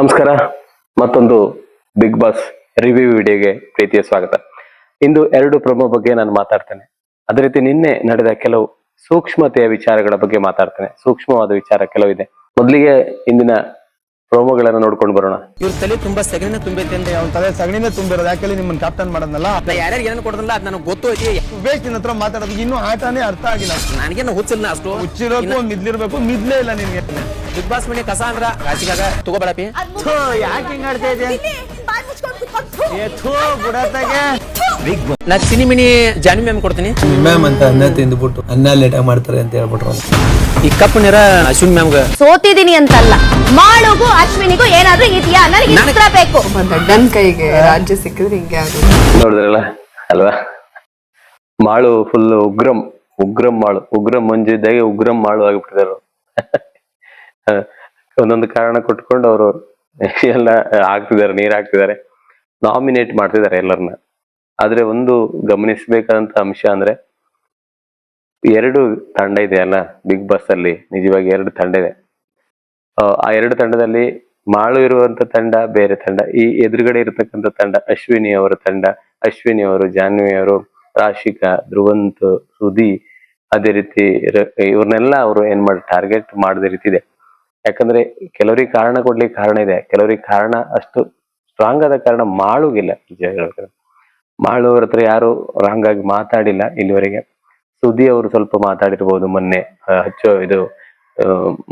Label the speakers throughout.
Speaker 1: ನಮಸ್ಕಾರ. ಮತ್ತೊಂದು big boss review ವಿಡಿಯೋಗೆ ಪ್ರೀತಿಯ ಸ್ವಾಗತ. ಇಂದು ಎರಡು ಪ್ರೊಮೊ ಬಗ್ಗೆ ನಾನು ಮಾತಾಡ್ತೇನೆ. ಅದೇ ರೀತಿ ನಿನ್ನೆ ನಡೆದ ಕೆಲವು ಸೂಕ್ಷ್ಮತೆಯ ವಿಚಾರಗಳ ಬಗ್ಗೆ ಮಾತಾಡ್ತೇನೆ. ಸೂಕ್ಷ್ಮವಾದ ವಿಚಾರ ಕೆಲವಿದೆ. ಮೊದಲಿಗೆ ಇಂದಿನ ಪ್ರೋಮೋಗಳನ್ನ ನೋಡ್ಕೊಂಡು ಬರೋಣ.
Speaker 2: ಇವ್ರ ತಲೆ ತುಂಬಾ ಸಗಣಿನ ತುಂಬೈತೆ ಅಂದ್ರೆ
Speaker 3: ಅವ್ನ ತಲೆ ಸಗಣಿನ ತುಂಬಿರೋದು. ಯಾಕೆ ನಿಮ್ಮನ್ನ ಕ್ಯಾಪ್ಟನ್ ಮಾಡೋದಲ್ಲ?
Speaker 2: ಯಾರ್ಯಾರು ಏನೋ ಕೊಡೋದಲ್ಲ ಅದು ನನಗೆ ಗೊತ್ತು ಐತಿ.
Speaker 3: ನಿನ್ನ ಹತ್ರ ಮಾತಾಡೋದು ಇನ್ನೂ ಆಟನೇ ಅರ್ಥ ಆಗಿಲ್ಲ.
Speaker 2: ನನಗೇನು ಹುಚ್ಚಿಲ್ಲ ಅಷ್ಟು.
Speaker 3: ಹುಚ್ಚಿರೋದು ಮಿದ್ಲಿರ್ಬೇಕು ಮಿದ್ಲೇ ಇಲ್ಲ ನಿನ್ಗೆ.
Speaker 2: ಬಿಗ್ ಬಾಸ್ ಮನೆ ಕಸ ಅಂದ್ರ ರಾಜಿಗಾಗ ತಗೋಬೇಡಪಿ
Speaker 3: ಯಾಕೆ ಹಿಂಗ್ ಆಡ್ತಾ ಇದೆ ಏ, ಥೂ, ಬುಡತ್ತಾಗೆ.
Speaker 2: ನಾ ಚಿನಿ ಮಿನಿ ಜಾನಿ ಮ್ಯಾಮ್ ಕೊಡ್ತೀನಿ.
Speaker 4: ಮ್ಯಾಮ್ ಅಂತ ಅನ್ನ ತಿಂದ್ಬಿಟ್ಟು ಅನ್ನ ಲೇಟಾಗಿ ಮಾಡ್ತಾರೆ ಅಂತ ಹೇಳ್ಬಿಟ್ರು
Speaker 2: ಈ ಕಪ್ ನೀರ ಅಶ್ವಿನ್ ಮ್ಯಾಮ್
Speaker 5: ಸೋತಿದೀನಿ ಅಂತಲ್ಲ. ಮಾಳುಗೂ ಅಶ್ವಿನಿಗೂ ಏನಾದ್ರೂ ಇದೆಯಾ? ನನಗೆ ಉತ್ತರ ಬೇಕು.
Speaker 6: ಒಬ್ಬ ಕೈಗೆ ರಾಜ್ಯ ಸಿಕ್ಕಿದ್ರೆ ಹಿಂಗೆ ಆಗುತ್ತೆ.
Speaker 1: ನೋಡಿದ್ರಲ್ಲ? ಅಲ್ವಾ? ಮಾಳು ಫುಲ್ ಉಗ್ರಂ ಉಗ್ರಂ ಮಾಳು ಉಗ್ರಂ ಮಂಜು ಇದ್ದಾಗೆ ಉಗ್ರಂ ಮಾಳು ಆಗಿಬಿಟ್ಟಿದ್ದಾರೆ ಒಂದೊಂದು ಕಾರಣ ಕೊಟ್ಕೊಂಡು ಅವರು ಎಲ್ಲ ಹಾಕ್ತಿದ್ದಾರೆ ನೀರ್ ಹಾಕ್ತಿದ್ದಾರೆ. ನಾಮಿನೇಟ್ ಮಾಡ್ತಿದ್ದಾರೆ ಎಲ್ಲರನ್ನ. ಆದ್ರೆ ಒಂದು ಗಮನಿಸಬೇಕಾದಂತ ಅಂಶ ಅಂದ್ರೆ ಎರಡು ತಂಡ ಇದೆ ಅಲ್ಲ ಬಿಗ್ ಬಾಸ್ ಅಲ್ಲಿ ನಿಜವಾಗಿ ಎರಡು ತಂಡ ಇದೆ. ಆ, ಎರಡು ತಂಡದಲ್ಲಿ ಮಾಳು ಇರುವಂತ ತಂಡ ಬೇರೆ ತಂಡ ಈ ಎದುರುಗಡೆ ಇರತಕ್ಕಂತ ತಂಡ ಅಶ್ವಿನಿ ಅವರ ತಂಡ ಅಶ್ವಿನಿ ಅವರು ಜಾನ್ವಿ ಅವರು ರಾಶಿಕಾ ಧ್ರುವಂತ್ ಸುದಿ ಅದೇ ರೀತಿ ಇವ್ರನ್ನೆಲ್ಲ ಅವರು ಏನ್ ಮಾಡಿ ಟಾರ್ಗೆಟ್ ಮಾಡದೇ ರೀತಿ ಇದೆ. ಯಾಕಂದ್ರೆ ಕೆಲವರಿಗೆ ಕಾರಣ ಕೊಡ್ಲಿಕ್ಕೆ ಕಾರಣ ಇದೆ. ಕೆಲವರಿಗೆ ಕಾರಣ ಅಷ್ಟು ಸ್ಟ್ರಾಂಗ್ ಆದ ಕಾರಣ ಮಾಳುಗಿಲ್ಲ ನಿಜ ಹೇಳ್ಬೇಕಾದ್ರೆ. ಮಾಳು ಅವ್ರ ಹತ್ರ ಯಾರು ರಾಂಗ್ ಆಗಿ ಮಾತಾಡಿಲ್ಲ ಇಲ್ಲಿವರೆಗೆ. ಸುದ್ದಿ ಅವರು ಸ್ವಲ್ಪ ಮಾತಾಡಿರ್ಬೋದು ಮೊನ್ನೆ ಹಚ್ಚೋ ಇದು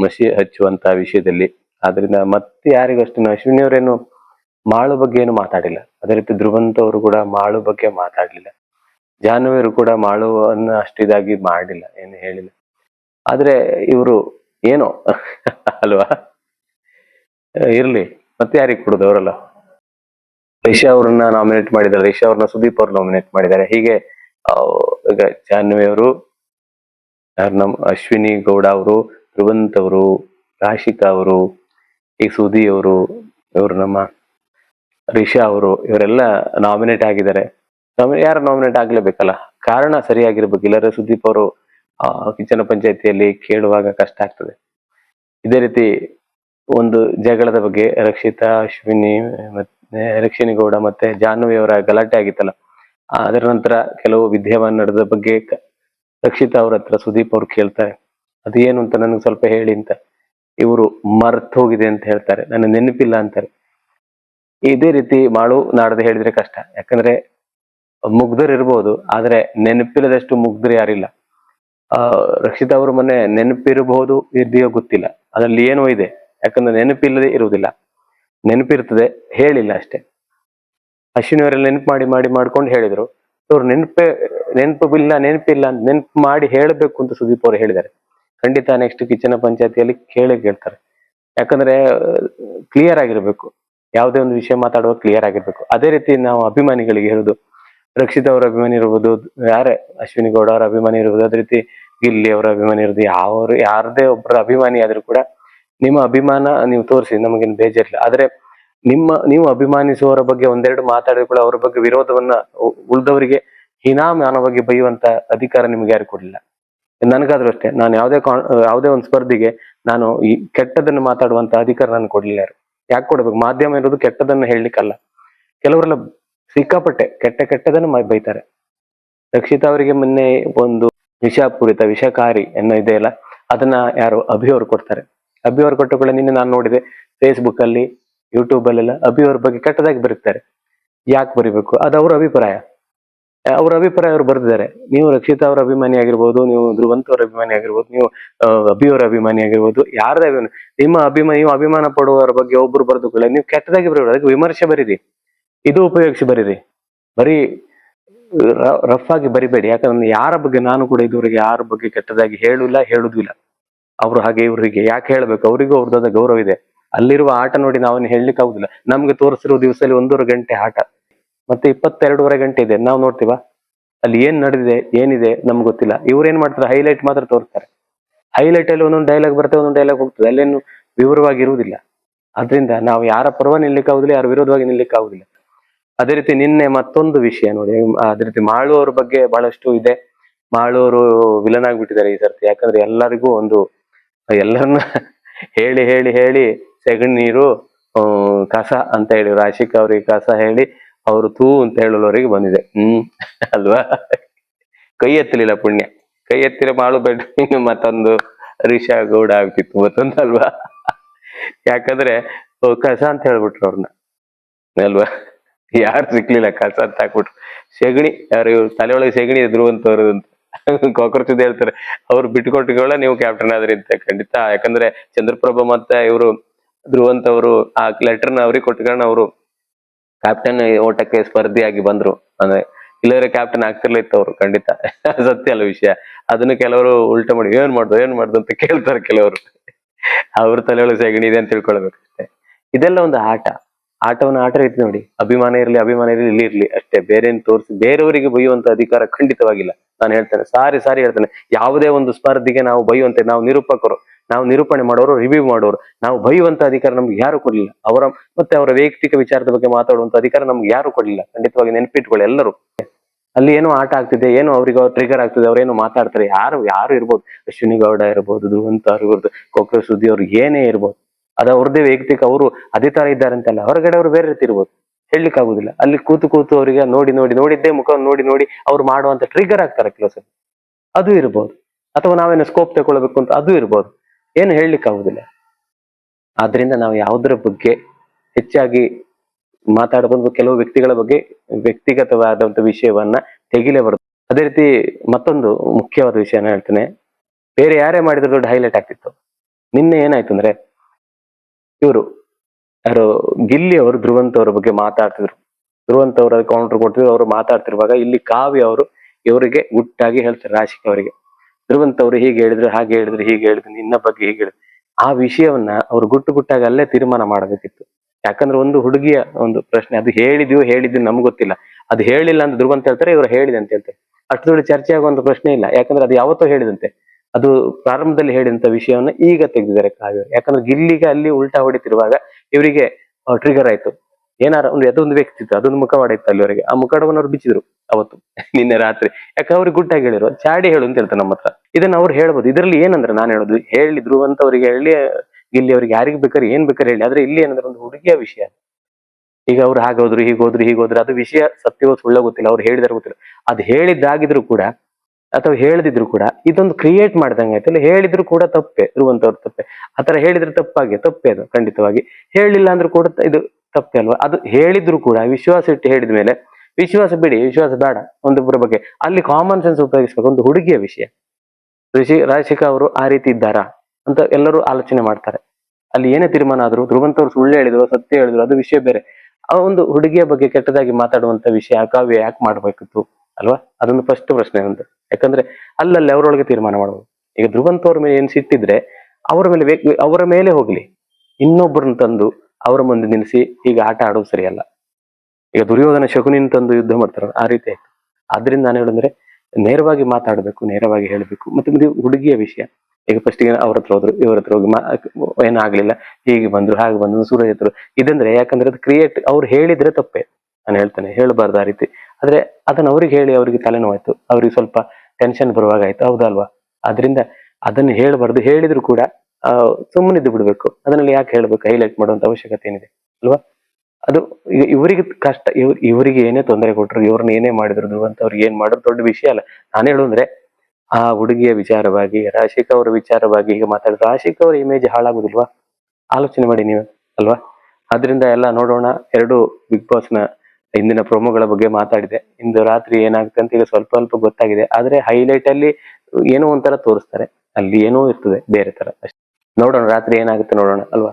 Speaker 1: ಮಸಿ ಹಚ್ಚುವಂತ ವಿಷಯದಲ್ಲಿ. ಆದ್ರಿಂದ ಮತ್ತೆ ಯಾರಿಗಷ್ಟು ಅಶ್ವಿನಿ ಅವರೇನು ಮಾಳು ಬಗ್ಗೆ ಏನು ಮಾತಾಡಿಲ್ಲ. ಅದೇ ರೀತಿ ಧ್ರುವಂತ ಅವರು ಕೂಡ ಮಾಳು ಬಗ್ಗೆ ಮಾತಾಡ್ಲಿಲ್ಲ. ಜಾನುವೇರು ಕೂಡ ಮಾಳುವನ್ನ ಅಷ್ಟು ಇದಾಗಿ ಮಾಡಿಲ್ಲ, ಏನು ಹೇಳಿಲ್ಲ. ಆದ್ರೆ ಇವರು ಏನೋ? ಅಲ್ವಾ? ಇರ್ಲಿ. ಮತ್ತೆ ಯಾರಿಗೆ ಕೊಡುದು ಅವರಲ್ಲ? ರಿಷಾ ಅವ್ರನ್ನ ನಾಮಿನೇಟ್ ಮಾಡಿದ್ದಾರೆ. ರಿಷಾ ಅವ್ರನ್ನ ಸುದೀಪ್ ಅವ್ರು ನಾಮಿನೇಟ್ ಮಾಡಿದ್ದಾರೆ. ಹೀಗೆ ಈಗ ಜಾಹ್ನವಿ ಅವರು, ಯಾರು ನಮ್ ಅಶ್ವಿನಿ ಗೌಡ ಅವರು, ಧ್ರುವಂತ್ ಅವರು, ರಾಶಿಕಾ ಅವರು, ಈ ಸುದಿ ಅವರು, ಇವರು ನಮ್ಮ ರಿಷಾ ಅವರು, ಇವರೆಲ್ಲ ನಾಮಿನೇಟ್ ಆಗಿದ್ದಾರೆ. ಯಾರು ನಾಮಿನೇಟ್ ಆಗ್ಲೇಬೇಕಲ್ಲ? ಕಾರಣ ಸರಿಯಾಗಿರ್ಬೇಕು ಇಲ್ಲದ್ರೆ ಸುದೀಪ್ ಅವರು ಕಿಚನ ಪಂಚಾಯತಿಯಲ್ಲಿ ಕೇಳುವಾಗ ಕಷ್ಟ ಆಗ್ತದೆ. ಇದೇ ರೀತಿ ಒಂದು ಜಗಳದ ಬಗ್ಗೆ ರಕ್ಷಿತಾ, ಅಶ್ವಿನಿ ಮತ್ತೆ ರಕ್ಷಿಣಿಗೌಡ ಮತ್ತೆ ಜಾಹ್ನವಿ ಅವರ ಗಲಾಟೆ ಆಗಿತ್ತಲ್ಲ, ಅದರ ನಂತರ ಕೆಲವು ವಿದ್ಯಮಾನದ ಬಗ್ಗೆ ಕ- ರಕ್ಷಿತಾ ಅವ್ರ ಹತ್ರ ಸುದೀಪ್ ಅವ್ರು ಕೇಳ್ತಾರೆ. ಅದೇನು ಅಂತ ನನಗೆ ಸ್ವಲ್ಪ ಹೇಳಿ ಅಂತ. ಇವರು ಮರ್ತ್ ಹೋಗಿದೆ ಅಂತ ಹೇಳ್ತಾರೆ. ನನ್ನ ನೆನಪಿಲ್ಲ ಅಂತಾರೆ. ಇದೇ ರೀತಿ ಮಾಡು ನಾಡದೆ ಹೇಳಿದ್ರೆ ಕಷ್ಟ. ಯಾಕಂದ್ರೆ ಮುಗ್ಧರು ಇರ್ಬೋದು ಆದ್ರೆ ನೆನಪಿಲ್ಲದಷ್ಟು ಮುಗ್ಧರು ಯಾರಿಲ್ಲ. ಆ, ರಕ್ಷಿತಾ ಅವರು ಮನೆ ನೆನಪಿರಬಹುದು ಇದೆಯೋ ಗೊತ್ತಿಲ್ಲ. ಅದರಲ್ಲಿ ಏನೋ ಇದೆ. ಯಾಕಂದ್ರೆ ನೆನಪಿಲ್ಲದೆ ಇರುವುದಿಲ್ಲ. ನೆನಪಿರ್ತದೆ, ಹೇಳಿಲ್ಲ ಅಷ್ಟೇ. ಅಶ್ವಿನಿ ಅವರೆಲ್ಲ ನೆನಪು ಮಾಡಿ ಮಾಡಿ, ಮಾಡ್ಕೊಂಡು ಹೇಳಿದ್ರು. ಅವ್ರು ನೆನಪೆ ನೆನಪು ಇಲ್ಲ ನೆನಪಿಲ್ಲ, ನೆನಪು ಮಾಡಿ ಹೇಳಬೇಕು ಅಂತ ಸುದೀಪ್ ಅವರು ಹೇಳಿದ್ದಾರೆ. ಖಂಡಿತ ನೆಕ್ಸ್ಟ್ ಕಿಚನ ಪಂಚಾಯತಿಯಲ್ಲಿ ಕೇಳಿ ಕೇಳ್ತಾರೆ. ಯಾಕಂದ್ರೆ ಕ್ಲಿಯರ್ ಆಗಿರ್ಬೇಕು. ಯಾವುದೇ ಒಂದು ವಿಷಯ ಮಾತಾಡುವಾಗ ಕ್ಲಿಯರ್ ಆಗಿರ್ಬೇಕು. ಅದೇ ರೀತಿ ನಾವು ಅಭಿಮಾನಿಗಳಿಗೆ ಹೇಳುದು ರಕ್ಷಿತ್ ಅವರ ಅಭಿಮಾನಿ ಇರ್ಬೋದು, ಯಾರೇ, ಅಶ್ವಿನಿ ಗೌಡ ಅವರ ಅಭಿಮಾನಿ ಇರ್ಬೋದು, ಅದೇ ರೀತಿ ಗಿಲ್ಲಿ ಅವರ ಅಭಿಮಾನಿ ಇರ್ಬೋದು ಯಾವ ಯಾರದೇ ಒಬ್ಬರ ಅಭಿಮಾನಿ ಆದ್ರೂ ಕೂಡ ನಿಮ್ಮ ಅಭಿಮಾನ ನೀವು ತೋರಿಸಿ, ನಮಗೇನು ಬೇಜಾರಿಲ್ಲ. ಆದ್ರೆ ನಿಮ್ಮ, ನೀವು ಅಭಿಮಾನಿಸುವವರ ಬಗ್ಗೆ ಒಂದೆರಡು ಮಾತಾಡಿದ್ರು ಕೂಡ ಅವರ ಬಗ್ಗೆ ವಿರೋಧವನ್ನ ಉಳಿದವರಿಗೆ ಹೀನಾಮಾನವಾಗಿ ಬೈಯುವಂತ ಅಧಿಕಾರ ನಿಮ್ಗೆ ಯಾರು ಕೊಡಲಿಲ್ಲ. ನನಗಾದ್ರೂ ಅಷ್ಟೇ, ನಾನು ಯಾವುದೇ ಯಾವುದೇ ಒಂದು ಸ್ಪರ್ಧಿಗೆ ನಾನು ಈ ಕೆಟ್ಟದನ್ನು ಮಾತಾಡುವಂತ ಅಧಿಕಾರ ನಾನು ಕೊಡ್ಲಿಲ್ಲ ಯಾರು. ಯಾಕೆ ಕೊಡ್ಬೇಕು? ಮಾಧ್ಯಮ ಇರೋದು ಕೆಟ್ಟದನ್ನು ಹೇಳಲಿಕ್ಕಲ್ಲ. ಕೆಲವರೆಲ್ಲ ಸಿಕ್ಕಾಪಟ್ಟೆ ಕೆಟ್ಟ ಕೆಟ್ಟದನ್ನು ಬೈತಾರೆ. ರಕ್ಷಿತಾ ಅವರಿಗೆ ಮೊನ್ನೆ ಒಂದು ವಿಷಪೂರಿತ ವಿಷಕಾರಿ ಅನ್ನೋ ಇದೆಯಲ್ಲ ಅದನ್ನ ಯಾರು ಅಭಿ ಅವರು ಕೊಡ್ತಾರೆ. ಅಭಿ ಅವರು ಕೊಟ್ಟ ಕೂಡ ನಿನ್ನೆ ನಾನು ನೋಡಿದೆ ಫೇಸ್ಬುಕ್ ಅಲ್ಲಿ ಯೂಟ್ಯೂಬ್ ಅಲ್ಲೆಲ್ಲ ಅಭಿ ಅವ್ರ ಬಗ್ಗೆ ಕೆಟ್ಟದಾಗಿ ಬರೀತಾರೆ. ಯಾಕೆ ಬರಿಬೇಕು? ಅದು ಅವ್ರ ಅಭಿಪ್ರಾಯ. ಅವ್ರ ಅಭಿಪ್ರಾಯ ಅವ್ರು ಬರೆದಿದ್ದಾರೆ. ನೀವು ರಕ್ಷಿತಾ ಅವರ ಅಭಿಮಾನಿ ಆಗಿರ್ಬೋದು, ನೀವು ಧ್ರುವಂತ ಅವರ ಅಭಿಮಾನಿ ಆಗಿರ್ಬೋದು, ನೀವು ಅಭಿ ಅವರ ಅಭಿಮಾನಿ ಆಗಿರ್ಬೋದು, ಯಾರದ ನಿಮ್ಮ ಅಭಿಮಾನಿ ನೀವು ಅಭಿಮಾನ ಪಡುವವರ ಬಗ್ಗೆ ಒಬ್ರು ಬರೆದುಕೊಳ್ಳಿ ನೀವು ಕೆಟ್ಟದಾಗಿ ಬರೀ ಅದಕ್ಕೆ ವಿಮರ್ಶೆ ಬರೀರಿ. ಇದು ಉಪಯೋಗಿಸಿ ಬರೀರಿ. ಬರೀ ರಫ್ ಆಗಿ ಬರಿಬೇಡಿ. ಯಾಕಂದ್ರೆ ಯಾರ ಬಗ್ಗೆ ನಾನು ಕೂಡ ಇದುವರೆಗೆ ಯಾರ ಬಗ್ಗೆ ಕೆಟ್ಟದಾಗಿ ಹೇಳುಲ್ಲ ಹೇಳುದಿಲ್ಲ. ಅವ್ರು ಹಾಗೆ ಇವ್ರಿಗೆ ಯಾಕೆ ಹೇಳ್ಬೇಕು? ಅವರಿಗೂ ಅವ್ರದ್ದಾದ ಗೌರವ ಇದೆ. ಅಲ್ಲಿರುವ ಆಟ ನೋಡಿ ನಾವನ್ನ ಹೇಳಲಿಕ್ಕೆ ಆಗುದಿಲ್ಲ. ನಮ್ಗೆ ತೋರಿಸಿರುವ ದಿವಸದಲ್ಲಿ ಒಂದೂವರೆ ಗಂಟೆ ಆಟ. ಮತ್ತೆ ಇಪ್ಪತ್ತೆರಡೂವರೆ ಗಂಟೆ ಇದೆ. ನಾವು ನೋಡ್ತೀವ? ಅಲ್ಲಿ ಏನ್ ನಡೆದಿದೆ, ಏನಿದೆ ನಮ್ಗೆ ಗೊತ್ತಿಲ್ಲ. ಇವ್ರು ಏನ್ ಮಾಡ್ತಾರೆ? ಹೈಲೈಟ್ ಮಾತ್ರ ತೋರಿಸ್ತಾರೆ. ಹೈಲೈಟ್ ಅಲ್ಲಿ ಒಂದೊಂದು ಡೈಲಾಗ್ ಬರುತ್ತೆ ಒಂದೊಂದು ಡೈಲಾಗ್ ಹೋಗ್ತದೆ. ಅಲ್ಲೇನು ವಿವರವಾಗಿ ಇರುವುದಿಲ್ಲ. ಅದರಿಂದ ನಾವು ಯಾರ ಪರವಾಗಿ ನಿಲ್ಲಿಕ್ಕಾಗುದಿಲ್ಲ, ಯಾರ ವಿರೋಧವಾಗಿ ನಿಲ್ಲಿಕ್ಕೆ ಆಗುದಿಲ್ಲ ಅದೇ ರೀತಿ ನಿನ್ನೆ ಮತ್ತೊಂದು ವಿಷಯ ನೋಡಿ, ಅದೇ ರೀತಿ ಮಾಳುವವ್ರ ಬಗ್ಗೆ ಬಹಳಷ್ಟು ಇದೆ. ಮಾಳುವರು ವಿಲನ್ ಆಗ್ಬಿಟ್ಟಿದ್ದಾರೆ ಈ ಸರ್ತಿ. ಯಾಕಂದ್ರೆ ಎಲ್ಲರಿಗೂ ಒಂದು, ಎಲ್ಲರನ್ನ ಹೇಳಿ ಹೇಳಿ ಹೇಳಿ ಸೆಗಣಿ ನೀರು ಕಸ ಅಂತ ಹೇಳಿ, ರಾಶಿಕ್ ಅವ್ರಿಗೆ ಕಸ ಹೇಳಿ ಅವರು ತೂ ಅಂತ ಹೇಳುವವರೆಗೆ ಬಂದಿದೆ. ಹ್ಮ್, ಅಲ್ವಾ? ಕೈ ಎತ್ತಲಿಲ್ಲ ಪುಣ್ಯ. ಕೈ ಎತ್ತಿರ ಮಾಳು ಬೆಡ್ ಮತ್ತೊಂದು ರಿಷಾ ಗೌಡ ಆಗ್ತಿತ್ತು, ಮತ್ತೊಂದು ಅಲ್ವಾ? ಯಾಕಂದ್ರೆ ಕಸ ಅಂತ ಹೇಳ್ಬಿಟ್ರು ಅವ್ರನ್ನ. ಅಲ್ವಾ? ಯಾರು ಸಿಕ್ಲಿಲ್ಲ, ಕಸ ಅಂತ ಹಾಕ್ಬಿಟ್ರು ಸೆಗಣಿ ಯಾರು ಇವ್ರು ತಲೆ ಒಳಗೆ ಸೆಗಣಿ ಧ್ರುವಂತವ್ರು ಅಂತ. ಕಾಕ್ರೋಚ್ ಹೇಳ್ತಾರೆ, ಅವ್ರು ಬಿಟ್ಕೊಟ್ಟಿಗಳ ನೀವು ಕ್ಯಾಪ್ಟನ್ ಆದ್ರಿ ಅಂತ. ಖಂಡಿತ, ಯಾಕಂದ್ರೆ ಚಂದ್ರಪ್ರಭ ಮತ್ತೆ ಇವರು ಧ್ರುವಂತ್ ಅವರು ಆ ಲೆಟರ್ನ ಅವ್ರಿಗೆ ಕೊಟ್ಕೊಂಡು ಅವರು ಕ್ಯಾಪ್ಟನ್ ಓಟಕ್ಕೆ ಸ್ಪರ್ಧಿಯಾಗಿ ಬಂದ್ರು. ಅಂದ್ರೆ ಇಲ್ಲದ್ರೆ ಕ್ಯಾಪ್ಟನ್ ಆಗ್ತಿರ್ಲಿತ್ತು ಅವರು, ಖಂಡಿತ. ಸತ್ಯ ಅಲ್ಲ ವಿಷಯ. ಅದನ್ನು ಕೆಲವರು ಉಲ್ಟ ಮಾಡಿ, ಏನ್ ಮಾಡ್ದು ಏನ್ ಮಾಡ್ದು ಅಂತ ಕೇಳ್ತಾರೆ ಕೆಲವರು. ಅವ್ರ ತಲೆಯೊಳಗೆ ಸೆಗಣಿ ಇದೆ ಅಂತ ತಿಳ್ಕೊಳ್ಬೇಕಷ್ಟೇ ಇದೆಲ್ಲ ಒಂದು ಆಟ. ಆಟವನ್ನ ಆಟ ರೀತಿ ನೋಡಿ. ಅಭಿಮಾನ ಇರಲಿ ಅಭಿಮಾನ ಇರಲಿ, ಇಲ್ಲಿ ಇರ್ಲಿ. ಅಷ್ಟೇ, ಬೇರೆನ್ ತೋರಿಸಿ, ಬೇರೆಯವರಿಗೆ ಬೈಯುವಂತ ಅಧಿಕಾರ ಖಂಡಿತವಾಗಿಲ್ಲ. ನಾನು ಹೇಳ್ತೇನೆ, ಸಾರಿ ಸಾರಿ ಹೇಳ್ತೇನೆ. ಯಾವುದೇ ಒಂದು ಸ್ಪರ್ಧಿಗೆ ನಾವು ಬೈಯುವಂತೆ ನಾವು ನಿರೂಪಕರು, ನಾವು ನಿರೂಪಣೆ ಮಾಡೋರು ರಿವ್ಯೂ ಮಾಡೋರು, ನಾವು ಬೈಯುವಂತ ಅಧಿಕಾರ ನಮ್ಗೆ ಯಾರು ಕೊಡ್ಲಿಲ್ಲ. ಅವರ, ಮತ್ತೆ ಅವರ ವೈಯಕ್ತಿಕ ವಿಚಾರದ ಬಗ್ಗೆ ಮಾತಾಡುವಂತ ಅಧಿಕಾರ ನಮ್ಗೆ ಯಾರು ಕೊಡಲಿಲ್ಲ. ಖಂಡಿತವಾಗಿ ನೆನಪಿಟ್ಕೊಳ್ಳಿ ಎಲ್ಲರೂ. ಅಲ್ಲಿ ಏನೋ ಆಟ ಆಗ್ತಿದೆ, ಏನೋ ಅವ್ರಿಗೆ ಟ್ರಿಗರ್ ಆಗ್ತಿದೆ ಅವ್ರೇನು ಮಾತಾಡ್ತಾರೆ, ಯಾರು ಯಾರು ಇರ್ಬೋದು. ಅಶ್ವಿನಿ ಗೌಡ ಇರ್ಬೋದು, ಧ್ರುವಂತ ಇರ್ಬೋದು ಕೊಕ್ರ ಸುದ್ದಿ ಅವ್ರು ಏನೇ ಇರ್ಬೋದು. ಅದು ಅವ್ರದ್ದೇ ವೈಯಕ್ತಿಕ, ಅವರು ಅದೇ ತರ ಇದ್ದಾರೆ ಅಂತಲ್ಲ, ಹೊರಗಡೆ ಅವರು ಬೇರೆ ರೀತಿ ಇರ್ಬೋದು. ಹೇಳಲಿಕ್ಕೆ ಆಗುದಿಲ್ಲ. ಅಲ್ಲಿ ಕೂತು ಕೂತು ಅವರಿಗೆ ನೋಡಿ ನೋಡಿ, ನೋಡಿದ್ದೇ ಮುಖವನ್ನು ನೋಡಿ ನೋಡಿ ಅವ್ರು ಮಾಡುವಂತ ಟ್ರಿಗರ್ ಆಗ್ತಾರೆ ಕೆಲಸ ಅದು ಇರ್ಬೋದು. ಅಥವಾ ನಾವೇನು ಸ್ಕೋಪ್ ತಗೊಳ್ಬೇಕು ಅಂತ ಅದು ಇರ್ಬೋದು. ಏನು ಹೇಳಲಿಕ್ಕೆ ಆಗುದಿಲ್ಲ. ಆದ್ರಿಂದ ನಾವು ಯಾವುದರ ಬಗ್ಗೆ ಹೆಚ್ಚಾಗಿ ಮಾತಾಡಬಹುದು ಕೆಲವು ವ್ಯಕ್ತಿಗಳ ಬಗ್ಗೆ ವ್ಯಕ್ತಿಗತವಾದಂತ ವಿಷಯವನ್ನ ತೆಗಿಲೇಬಾರದು ಅದೇ ರೀತಿ ಮತ್ತೊಂದು ಮುಖ್ಯವಾದ ವಿಷಯನ ಹೇಳ್ತೇನೆ. ಬೇರೆ ಯಾರೇ ಮಾಡಿದ್ರು ದೊಡ್ಡ ಹೈಲೈಟ್ ಆಗ್ತಿತ್ತು. ನಿನ್ನೆ ಏನಾಯ್ತು ಅಂದ್ರೆ ಇವರು, ಯಾರು ಗಿಲ್ಲಿ ಅವರು, ಧ್ರುವಂತ ಅವರ ಬಗ್ಗೆ ಮಾತಾಡ್ತಿದ್ರು. ಧ್ರುವಂತ ಅವರ ಕೌಂಟರ್ ಕೊಡ್ತಿದ್ರು, ಅವರು ಮಾತಾಡ್ತಿರುವಾಗ ಇಲ್ಲಿ ಕಾವ್ಯ ಅವರು ಇವರಿಗೆ ಗುಟ್ಟಾಗಿ ಹೇಳ್ತಾರೆ, ರಾಶಿಕ್ ಅವರಿಗೆ. ಧ್ರುವಂತ ಅವರು ಹೀಗೆ ಹೇಳಿದ್ರು, ಹಾಗೆ ಹೇಳಿದ್ರು, ಹೀಗೆ ಹೇಳಿದ್ರು, ನಿನ್ನ ಬಗ್ಗೆ ಹೀಗೆ ಹೇಳಿದ್ರು. ಆ ವಿಷಯವನ್ನ ಅವ್ರು ಗುಟ್ಟು ಗುಟ್ಟಾಗಿ ಅಲ್ಲೇ ತೀರ್ಮಾನ ಮಾಡಬೇಕಿತ್ತು. ಯಾಕಂದ್ರೆ ಒಂದು ಹುಡುಗಿಯ ಒಂದು ಪ್ರಶ್ನೆ, ಅದು ಹೇಳಿದ್ಯೋ ಹೇಳಿದ್ಯೋ ನಮ್ಗೆ ಗೊತ್ತಿಲ್ಲ. ಅದು ಹೇಳಿಲ್ಲ ಅಂತ ಧ್ರುವಂತ ಹೇಳ್ತಾರೆ, ಇವರು ಹೇಳಿದೆ ಅಂತ ಹೇಳ್ತಾರೆ. ಅಷ್ಟು ದೊಡ್ಡ ಚರ್ಚೆ ಆಗುವಂತ ಪ್ರಶ್ನೆ ಇಲ್ಲ. ಯಾಕಂದ್ರೆ ಅದು ಯಾವತ್ತೋ ಹೇಳಿದಂತೆ. ಅದು ಪ್ರಾರಂಭದಲ್ಲಿ ಹೇಳಿದಂತ ವಿಷಯವನ್ನ ಈಗ ತೆಗೆದಿದ್ದಾರೆ ಕಾವ್ಯ ಯಾಕಂದ್ರೆ ಗಿಲ್ಲಿಗೆ ಅಲ್ಲಿ ಉಲ್ಟಾ ಹೊಡಿತಿರುವಾಗ ಇವರಿಗೆ ಟ್ರಿಗರ್ ಆಯ್ತು. ಏನಾರ ಒಂದು, ಅದೊಂದು ವ್ಯಕ್ತಿ ಇತ್ತು ಅದೊಂದು ಮುಖವಾಡ ಇತ್ತು ಅಲ್ಲಿವರೆಗೆ ಆ ಮುಖವಾಡವನ್ನು ಅವ್ರು ಬಿಚ್ಚಿದ್ರು ಅವತ್ತು, ನಿನ್ನೆ ರಾತ್ರಿ. ಯಾಕಂದ್ರೆ ಅವ್ರಿಗೆ ಗುಟ್ಟಾಗಿ ಹೇಳಿರು ಚಾಡಿ ಹೇಳು ಅಂತ ಹೇಳ್ತಾರೆ ನಮ್ಮ ಹತ್ರ. ಇದನ್ನ ಅವ್ರು ಹೇಳ್ಬೋದು. ಇದರಲ್ಲಿ ಏನಂದ್ರೆ ನಾನು ಹೇಳೋದು, ಹೇಳಿದ್ರು ಅಂತ ಅವರಿಗೆ ಹೇಳಿ, ಗಿಲ್ಲಿ ಅವ್ರಿಗೆ ಯಾರಿಗೆ ಬೇಕಾದ್ರೆ ಏನ್ ಬೇಕಾದ್ರೆ ಹೇಳಿ. ಆದ್ರೆ ಇಲ್ಲಿ ಏನಂದ್ರೆ ಒಂದು ಹುಡುಗಿಯ ವಿಷಯ. ಈಗ ಅವ್ರು ಹಾಗೆ ಹೋದ್ರು, ಹೀಗೆ ಹೋದ್ರು, ಹೀಗೆ ಅದು ವಿಷಯ ಸತ್ಯವೋ ಸುಳ್ಳ ಗೊತ್ತಿಲ್ಲ, ಅವ್ರು ಹೇಳಿದಾರೆ ಗೊತ್ತಿಲ್ಲ. ಅದು ಹೇಳಿದ್ದಾಗಿದ್ರು ಕೂಡ ಅಥವಾ ಹೇಳದಿದ್ರು ಕೂಡ ಇದೊಂದು ಕ್ರಿಯೇಟ್ ಮಾಡ್ದಂಗೆ ಆಯ್ತು. ಅಲ್ಲಿ ಹೇಳಿದ್ರು ಕೂಡ ತಪ್ಪೆ, ಇರುವಂತವ್ರು ತಪ್ಪೆ. ಆತರ ಹೇಳಿದ್ರೆ ತಪ್ಪಾಗಿ, ತಪ್ಪೆ ಅದು ಖಂಡಿತವಾಗಿ. ಹೇಳಿಲ್ಲ ಅಂದ್ರೂ ಕೂಡ ಇದು ತಪ್ಪೆ ಅಲ್ವಾ? ಅದು ಹೇಳಿದ್ರು ಕೂಡ, ವಿಶ್ವಾಸ ಇಟ್ಟು ಹೇಳಿದ ಮೇಲೆ, ವಿಶ್ವಾಸ ಬಿಡಿ, ವಿಶ್ವಾಸ ಬೇಡ ಒಂದೊಬ್ಬರ ಬಗ್ಗೆ. ಅಲ್ಲಿ ಕಾಮನ್ ಸೆನ್ಸ್ ಉಪಯೋಗಿಸ್ಬೇಕು, ಒಂದು ಹುಡುಗಿಯ ವಿಷಯ. ಋಷಿ, ರಾಜಶೇಖರ್ ಅವರು ಆ ರೀತಿ ಇದ್ದಾರಾ ಅಂತ ಎಲ್ಲರೂ ಆಲೋಚನೆ ಮಾಡ್ತಾರೆ. ಅಲ್ಲಿ ಏನೇ ತೀರ್ಮಾನ ಆದ್ರು, ಧ್ರುವಂತವ್ರು ಸುಳ್ಳು ಹೇಳಿದ್ರು, ಸತ್ಯ ಹೇಳಿದ್ರು, ಅದು ವಿಷಯ ಬೇರೆ. ಆ ಒಂದು ಹುಡುಗಿಯ ಬಗ್ಗೆ ಕೆಟ್ಟದಾಗಿ ಮಾತಾಡುವಂತ ವಿಷಯ ಕಾವ್ಯ ಯಾಕೆ ಮಾಡ್ಬೇಕಿತ್ತು? ಅಲ್ವಾ? ಅದೊಂದು ಫಸ್ಟ್ ಪ್ರಶ್ನೆ ಒಂದು. ಯಾಕಂದ್ರೆ ಅಲ್ಲಲ್ಲಿ ಅವರೊಳಗೆ ತೀರ್ಮಾನ ಮಾಡಬಹುದು ಈಗ ಧ್ರುವಂತ ಅವ್ರ ಮೇಲೆ ಏನು ಸಿಟ್ಟಿದ್ರೆ ಅವರ ಮೇಲೆ ಅವರ ಮೇಲೆ ಹೋಗ್ಲಿ. ಇನ್ನೊಬ್ಬರನ್ನ ತಂದು ಅವರ ಮುಂದೆ ನಿಲ್ಲಿಸಿ ಈಗ ಆಟ ಆಡೋದು ಸರಿಯಲ್ಲ. ಈಗ ದುರ್ಯೋಧನ ಶಕುನಿನ ತಂದು ಯುದ್ಧ ಮಾಡ್ತಾರ ಆ ರೀತಿ ಆಯ್ತು. ಆದ್ರಿಂದ ನಾನು ಹೇಳಂದ್ರೆ ನೇರವಾಗಿ ಮಾತಾಡಬೇಕು, ನೇರವಾಗಿ ಹೇಳಬೇಕು. ಮತ್ತೆ ಇದು ಹುಡುಗಿಯ ವಿಷಯ. ಈಗ ಫಸ್ಟಿಗೆ ಅವ್ರ ಹತ್ರ ಹೋದ್ರು, ಇವ್ರ ಹತ್ರ ಹೋಗಿ ಏನಾಗ್ಲಿಲ್ಲ ಹೀಗೆ ಬಂದ್ರು, ಹಾಗೆ ಬಂದ್ರು ಸೂರಜ್ ಹತ್ರ ಇದಂದ್ರೆ ಯಾಕಂದ್ರೆ ಅದು ಕ್ರಿಯೇಟ್ ಅವ್ರು ಹೇಳಿದ್ರೆ ತಪ್ಪೆ. ನಾನು ಹೇಳ್ತೇನೆ, ಹೇಳಬಾರ್ದು ಆ ರೀತಿ. ಆದ್ರೆ ಅದನ್ನ ಅವ್ರಿಗೆ ಹೇಳಿ ಅವ್ರಿಗೆ ತಲೆನೋವಾಯ್ತು ಅವ್ರಿಗೆ ಸ್ವಲ್ಪ ಟೆನ್ಷನ್ ಬರುವಾಗ ಆಯ್ತು ಹೌದಲ್ವಾ? ಅದರಿಂದ ಅದನ್ನ ಹೇಳಬಾರ್ದು. ಹೇಳಿದ್ರು ಕೂಡ ಸುಮ್ಮನಿದ್ದು ಬಿಡ್ಬೇಕು. ಅದನ್ನಲ್ಲಿ ಯಾಕೆ ಹೇಳ್ಬೇಕು? ಹೈಲೈಟ್ ಮಾಡುವಂತ ಅವಶ್ಯಕತೆ ಏನಿದೆ? ಅಲ್ವಾ? ಅದು ಇವರಿಗೆ ಕಷ್ಟ ಇವ್ ಇವರಿಗೆ ಏನೇ ತೊಂದರೆ ಕೊಟ್ಟರು ಇವ್ರನ್ನ ಏನೇ ಮಾಡಿದ್ರು ಅಂತ ಅವ್ರಿಗೆ ಏನ್ ಮಾಡಿದ್ರು ದೊಡ್ಡ ವಿಷಯ ಅಲ್ಲ. ನಾನು ಹೇಳು ಅಂದ್ರೆ ಆ ಹುಡುಗಿಯ ವಿಚಾರವಾಗಿ, ರಾಶಿಕ್ ಅವರ ವಿಚಾರವಾಗಿ ಈಗ ಮಾತಾಡಿದ್ರು ರಾಶಿಕ್ ಅವರ ಇಮೇಜ್ ಹಾಳಾಗುದಿಲ್ವಾ? ಆಲೋಚನೆ ಮಾಡಿ ನೀವು, ಅಲ್ವಾ? ಅದರಿಂದ ಎಲ್ಲ ನೋಡೋಣ. ಎರಡು ಬಿಗ್ ಬಾಸ್ ಇಂದಿನ ಪ್ರೊಮೋಗಳ ಬಗ್ಗೆ ಮಾತಾಡಿದೆ. ಇಂದು ರಾತ್ರಿ ಏನಾಗುತ್ತೆ ಅಂತ ಈಗ ಸ್ವಲ್ಪ ಸ್ವಲ್ಪ ಗೊತ್ತಾಗಿದೆ. ಆದ್ರೆ ಹೈಲೈಟ್ ಅಲ್ಲಿ ಏನೋ ಒಂಥರ ತೋರಿಸ್ತಾರೆ. ಅಲ್ಲಿ ಏನೋ ಇರ್ತದೆ, ಬೇರೆ ತರ. ಅಷ್ಟೇ. ನೋಡೋಣ, ರಾತ್ರಿ ಏನಾಗುತ್ತೆ ನೋಡೋಣ, ಅಲ್ವಾ?